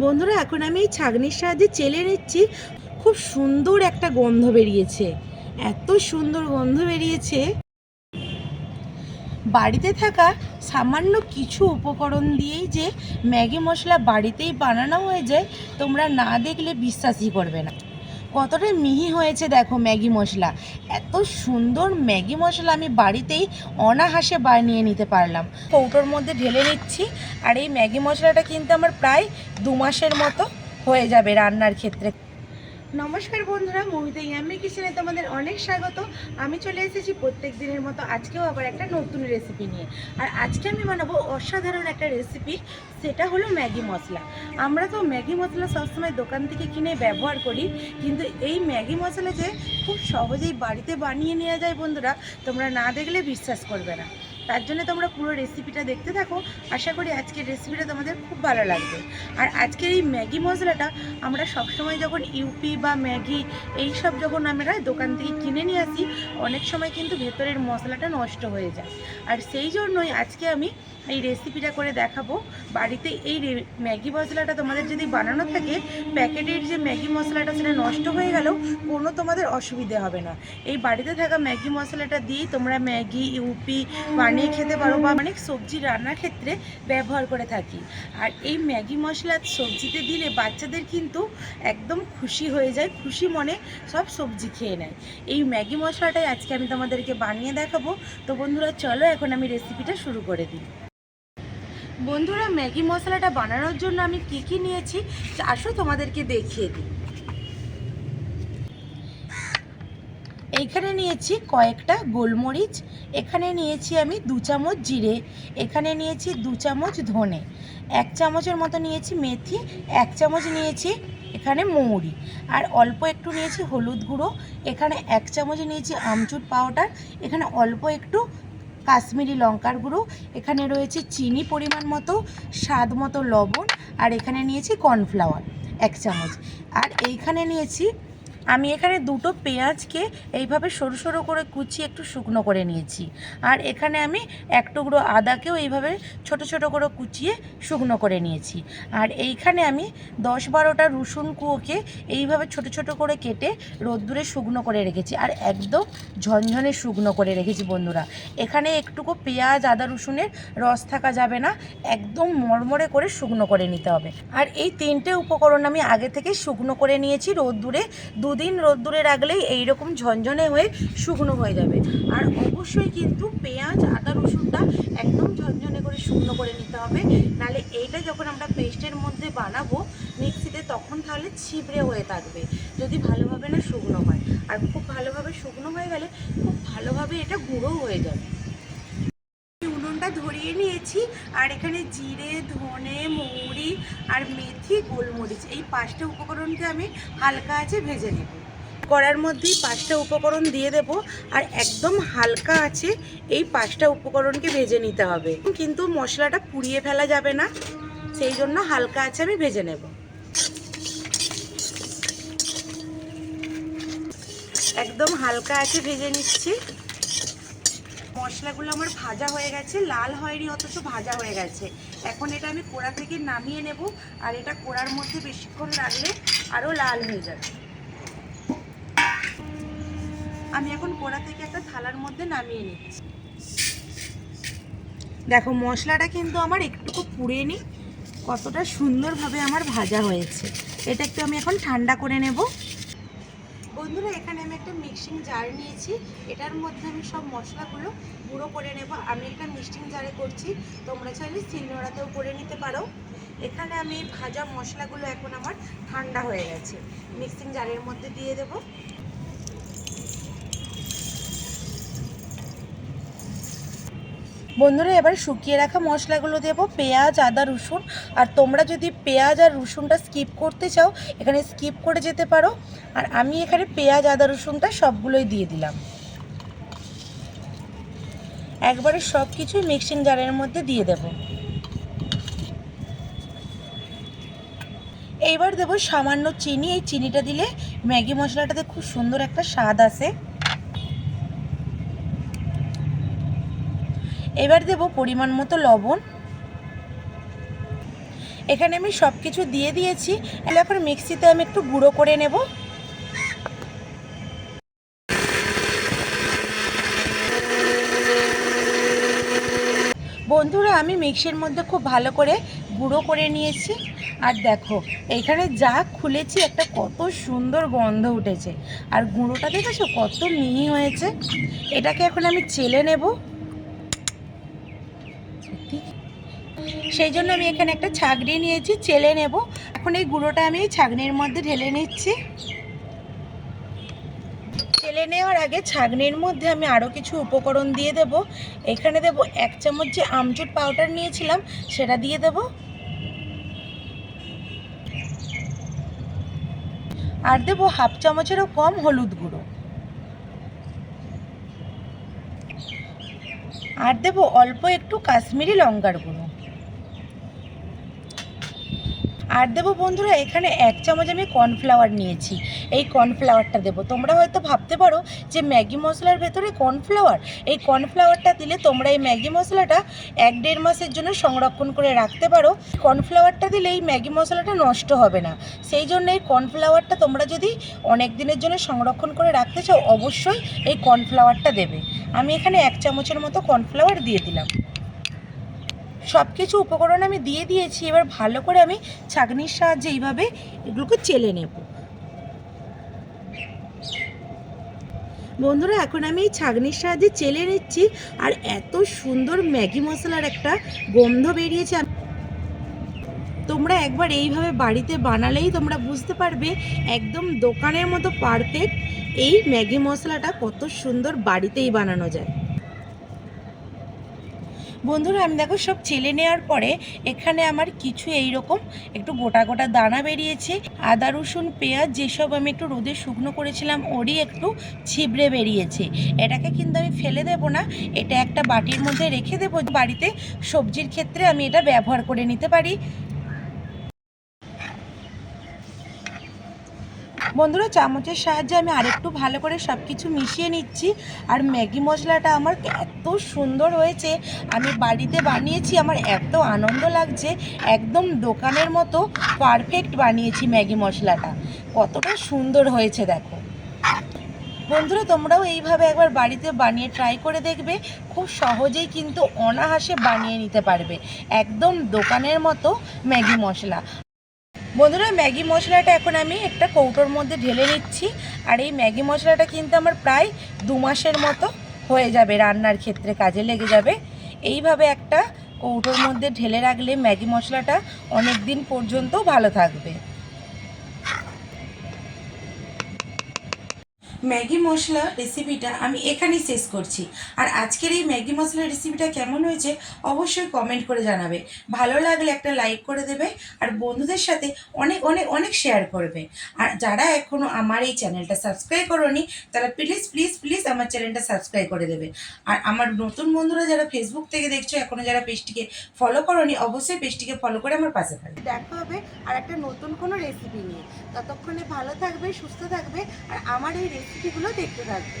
বন্ধুরা, এখন আমি এই ছাগনির সাহায্যে চেলে নিচ্ছি। খুব সুন্দর একটা গন্ধ বেরিয়েছে। এত সুন্দর গন্ধ বেরিয়েছে। বাড়িতে থাকা সামান্য কিছু উপকরণ দিয়েই যে ম্যাগি মশলা বাড়িতেই বানানো হয়ে যায়, তোমরা না দেখলে বিশ্বাসই করবে না। কতটা মিহি হয়েছে দেখো ম্যাগি মশলা। এত সুন্দর ম্যাগি মশলা আমি বাড়িতেই অনাহাসে বানিয়ে নিতে পারলাম। কৌটোর মধ্যে ঢেলে নিচ্ছি। আর এই ম্যাগি মশলাটা কিন্তু আমার প্রায় দু মাসের মতো হয়ে যাবে রান্নার ক্ষেত্রে। নমস্কার বন্ধুরা মমিতা ইয়াম্মি কিচেনে তোমাদের অনেক স্বাগত। আমি চলে এসেছি প্রত্যেক দিনের মতো আজকেও আবার একটা নতুন রেসিপি নিয়ে। আর আজকে আমি বানাবো অসাধারণ একটা রেসিপি সেটা হলো ম্যাগি মশলা। আমরা তো ম্যাগি মশলা সবসময় দোকান থেকে কিনে ব্যবহার করি, কিন্তু এই ম্যাগি মশলা যে খুব সহজেই বাড়িতে বানিয়ে নেওয়া যায় বন্ধুরা, তোমরা না দেখলে বিশ্বাস করবে না। তার জন্য তোমরা পুরো রেসিপিটা দেখতে থাকো। আশা করি আজকের রেসিপিটা তোমাদের খুব ভালো লাগবে। আর আজকের এই ম্যাগি মশলাটা আমরা সবসময় যখন ইউপি বা ম্যাগি এই সব যখন আমরা দোকান থেকে কিনে নিয়ে আসি, অনেক সময় কিন্তু ভেতরের মশলাটা নষ্ট হয়ে যায়। আর সেই জন্যই আজকে আমি এই রেসিপিটা করে দেখাবো। বাড়িতে এই ম্যাগি মশলাটা তোমাদের যদি বানানো থাকে, প্যাকেটের যে ম্যাগি মশলাটা সেটা নষ্ট হয়ে গেলেও কোনো তোমাদের অসুবিধে হবে না। এই বাড়িতে থাকা ম্যাগি মশলাটা দিয়েই তোমরা ম্যাগি ইউপি বানিয়ে খেতে পারো বা অনেক সবজি রান্নার ক্ষেত্রে ব্যবহার করে থাকি। আর এই ম্যাগি মশলা সবজিতে দিলে বাচ্চাদের কিন্তু একদম খুশি হয়ে যায়, খুশি মনে সব সবজি খেয়ে নেয়। এই ম্যাগি মশলাটাই আজকে আমি তোমাদেরকে বানিয়ে দেখাবো। তো বন্ধুরা, চলো এখন আমি রেসিপিটা শুরু করে দিই। বন্ধুরা, ম্যাগি মশলাটা বানানোর জন্য আমি কি কি নিয়েছি, আসো তোমাদেরকে দেখিয়ে দিই। এইখানে নিয়েছি কয়েকটা গোলমরিচ, এখানে নিয়েছি আমি দু চামচ জিরে, এখানে নিয়েছি দু চামচ ধনে, এক চামচের মতো নিয়েছি মেথি, এক চামচ নিয়েছি এখানে মৌরি, আর অল্প একটু নিয়েছি হলুদ গুঁড়ো, এখানে এক চামচ নিয়েছি আমচুর পাউডার, এখানে অল্প একটু কাশ্মীরি লঙ্কার গুঁড়ো, এখানে রয়েছে চিনি পরিমাণ মতো, স্বাদ মতো লবণ, আর এখানে নিয়েছি কর্নফ্লাওয়ার, এক চামচ, আর এইখানে নিয়েছি আমি এখানে দুটো পেঁয়াজকে এইভাবে সরু সরু করে কুচিয়ে একটু শুকনো করে নিয়েছি। আর এখানে আমি এক টুকরো আদাকেও এইভাবে ছোট ছোট করে কুচিয়ে শুকনো করে নিয়েছি। আর এইখানে আমি দশ বারোটা রসুন কুয়োকে এইভাবে ছোট ছোট করে কেটে রোদ্দুরে শুকনো করে রেখেছি। আর একদম ঝনঝনে শুকনো করে রেখেছি বন্ধুরা। এখানে একটুকু পেঁয়াজ, আদা, রসুনের রস থাকা যাবে না। একদম মরমরে করে শুকনো করে নিতে হবে। আর এই তিনটে উপকরণ আমি আগে থেকে শুকনো করে নিয়েছি রোদ্দুরে। দুদিন রোদ্দুরে রাখলেই এইরকম ঝনঝনে হয়ে শুকনো হয়ে যাবে। আর অবশ্যই কিন্তু পেঁয়াজ, আদা, রসুনটা একদম ঝনঝনে করে শুকনো করে নিতে হবে। নালে এইটা যখন আমরা পেস্টের মধ্যে বানাবো মিক্সিতে, তখন তাহলে ছিবড়ে হয়ে থাকবে। যদি ভালোভাবে না শুকনো হয়। আর খুব ভালোভাবে শুকনো হয়ে গেলে খুব ভালোভাবে এটা গুঁড়োও হয়ে যাবে। নিয়েছি আর এখানে জিরে, ধনে, মৌরি আর মেথি, গোলমরিচ। এই পাঁচটা উপকরণকে আমি হালকা আছে ভেজে নেব। কড়ার মধ্যেই পাঁচটা উপকরণ দিয়ে দেব। আর একদম হালকা আছে এই পাঁচটা উপকরণকে ভেজে নিতে হবে। কিন্তু মশলাটা পুড়িয়ে ফেলা যাবে না। সেই জন্য হালকা আছে আমি ভেজে নেব। একদম হালকা আছে ভেজে নিচ্ছি। মশলাগুলো আমার ভাজা হয়ে গেছে, লাল হয়নি অথচ ভাজা হয়ে গেছে। এখন এটা আমি কোড়া থেকে নামিয়ে নেব, আর এটা কোড়ার মধ্যে বেশিক্ষণ রাখলে আরও লাল হয়ে যাবে। আমি এখন কোড়া থেকে একটা থালার মধ্যে নামিয়ে নিচ্ছি। দেখো, মশলাটা কিন্তু আমার একটুকু পুড়ে নি, কতটা সুন্দরভাবে আমার ভাজা হয়েছে। এটা একটু আমি এখন ঠান্ডা করে নেব। বন্ধুরা, এখানে আমি একটা মিক্সিং জার নিয়েছি। এটার মধ্যে আমি সব মশলাগুলো গুঁড়ো করে নেব। আমি এটা মিক্সিং জারে করছি। তোমরা চাইলে শিলনোড়াতেও করে নিতে পারো। এখানে আমি ভাজা মশলাগুলো এখন আমার ঠান্ডা হয়ে গেছে। মিক্সিং জারের মধ্যে দিয়ে দেব। বন্ধুরা, এবার শুকিয়ে রাখা মশলাগুলো দেব, পেঁয়াজ, আদা, রসুন। আর তোমরা যদি পেঁয়াজ আর রসুনটা স্কিপ করতে চাও, এখানে স্কিপ করে যেতে পারো। আর আমি এখানে পেঁয়াজ, আদা, রসুনটা সবগুলোই দিয়ে দিলাম। একবারে সব কিছুই মিক্সিং জারের মধ্যে দিয়ে দেব। এইবার দেবো সামান্য চিনি। এই চিনিটা দিলে ম্যাগি মশলাটাতে খুব সুন্দর একটা স্বাদ আসে। এবার দেব পরিমাণ মতো লবণ। এখানে আমি সব কিছু দিয়ে দিয়েছি। এখন মিক্সিতে আমি একটু গুঁড়ো করে নেব। বন্ধুরা, আমি মিক্সির মধ্যে খুব ভালো করে গুঁড়ো করে নিয়েছি। আর দেখো, এখানে যা খুলেছি, একটা কত সুন্দর গন্ধ উঠেছে। আর গুঁড়োটা দেখেছ? কত মিহি হয়েছে। এটাকে এখন আমি চেলে নেব। সেই জন্য আমি এখানে একটা ছাগনি নিয়েছি, চেলে নেব। এখন এই গুঁড়োটা আমি ছাগনির মধ্যে ঢেলে নিচ্ছি। চেলে নেওয়ার আগে ছাগনির মধ্যে আমি আরও কিছু উপকরণ দিয়ে দেব। এখানে দেব এক চামচ যে আমচুর পাউডার নিয়েছিলাম, সেটা দিয়ে দেব। আর দেব হাফ চামচেরও কম হলুদ গুঁড়ো। আর দেব অল্প একটু কাশ্মীরি লঙ্কার গুঁড়ো। আর দেবো বন্ধুরা, এখানে এক চামচ আমি কর্নফ্লাওয়ার নিয়েছি। এই কর্নফ্লাওয়ারটা দেবো। তোমরা হয়তো ভাবতে পারো যে ম্যাগি মশলার ভেতরে কর্নফ্লাওয়ার এই কর্নফ্লাওয়ারটা দিলে তোমরা এই ম্যাগি মশলাটা এক দেড় মাসের জন্য সংরক্ষণ করে রাখতে পারো। কর্নফ্লাওয়ারটা দিলে এই ম্যাগি মশলাটা নষ্ট হবে না। সেই জন্য এই কর্নফ্লাওয়ারটা তোমরা যদি অনেক দিনের জন্য সংরক্ষণ করে রাখতে চাও, অবশ্যই এই কর্নফ্লাওয়ারটা দেবে। আমি এখানে এক চামচের মতো কর্নফ্লাওয়ার দিয়ে দিলাম। সব কিছু উপকরণ আমি দিয়ে দিয়েছি, এবার ভালো করে আমি ছাঁকনির সাহায্যে এইভাবে এগুলোকে চেলে নেব। বন্ধুরা, এখন আমি এই ছাঁকনির সাহায্যে চেলে নিচ্ছি, আর এত সুন্দর ম্যাগি মশলার একটা গন্ধ বেরিয়েছে। তোমরা একবার এইভাবে বাড়িতে বানালেই তোমরা বুঝতে পারবে, একদম দোকানের মতো পারফেক্ট এই ম্যাগি মশলাটা কত সুন্দর বাড়িতেই বানানো যায়। বন্ধুরা, আমি দেখো সব ছেলে নেওয়ার পরে এখানে আমার কিছু এই রকম একটু গোটা গোটা দানা বেরিয়েছে। আদা, রসুন, পেঁয়াজ যেসব আমি একটু রোদে শুকনো করেছিলাম, ওরই একটু ছিবড়ে বেরিয়েছে। এটাকে কিন্তু আমি ফেলে দেব না, এটা একটা বাটির মধ্যে রেখে দেবো। বাড়িতে সবজির ক্ষেত্রে আমি এটা ব্যবহার করে নিতে পারি। বন্ধুরা, চামচের সাহায্যে আমি আরেকটু ভালো করে সব কিছু মিশিয়ে নিচ্ছি। আর ম্যাগি মশলাটা আমার এত সুন্দর হয়েছে। আমি বাড়িতে বানিয়েছি, আমার এত আনন্দ লাগছে। একদম দোকানের মতো পারফেক্ট বানিয়েছি ম্যাগি মশলাটা। কতটা সুন্দর হয়েছে, দেখো। বন্ধুরা, তোমরাও এইভাবে একবার বাড়িতে বানিয়ে ট্রাই করে দেখবে। খুব সহজেই কিন্তু অনাহাসে বানিয়ে নিতে পারবে। একদম দোকানের মতো ম্যাগি মশলা। বন্ধুরা, ম্যাগি মশলাটা এখন আমি একটা কৌটোর মধ্যে ঢেলে নিচ্ছি। আর এই ম্যাগি মশলাটা কিন্তু আমার প্রায় দু মাসের মতো হয়ে যাবে রান্নার ক্ষেত্রে, কাজে লেগে যাবে। এইভাবে একটা কৌটোর মধ্যে ঢেলে রাখলে ম্যাগি মশলাটা অনেক দিন পর্যন্ত ভালো থাকবে। ম্যাগি মশলা রেসিপিটা আমি এখানেই শেষ করছি। আর আজকের এই ম্যাগি মশলা রেসিপিটা কেমন হয়েছে অবশ্যই কমেন্ট করে জানাবে। ভালো লাগলে একটা লাইক করে দেবে আর বন্ধুদের সাথে অনেক অনেক অনেক শেয়ার করবে। আর যারা এখনও আমার এই চ্যানেলটা সাবস্ক্রাইব করোনি, তারা প্লিজ প্লিজ প্লিজ আমার চ্যানেলটা সাবস্ক্রাইব করে দেবে। আর আমার নতুন বন্ধুরা যারা ফেসবুক থেকে দেখছ এখনও যারা পেজটিকে ফলো করোনি, অবশ্যই পেজটিকে ফলো করে আমার পাশে থাকবে। দেখা হবে আর একটা নতুন কোনো রেসিপি নিয়ে। ততক্ষণে ভালো থাকবে, সুস্থ থাকবে আর আমার এই রেসিপিগুলো দেখতে থাকবে।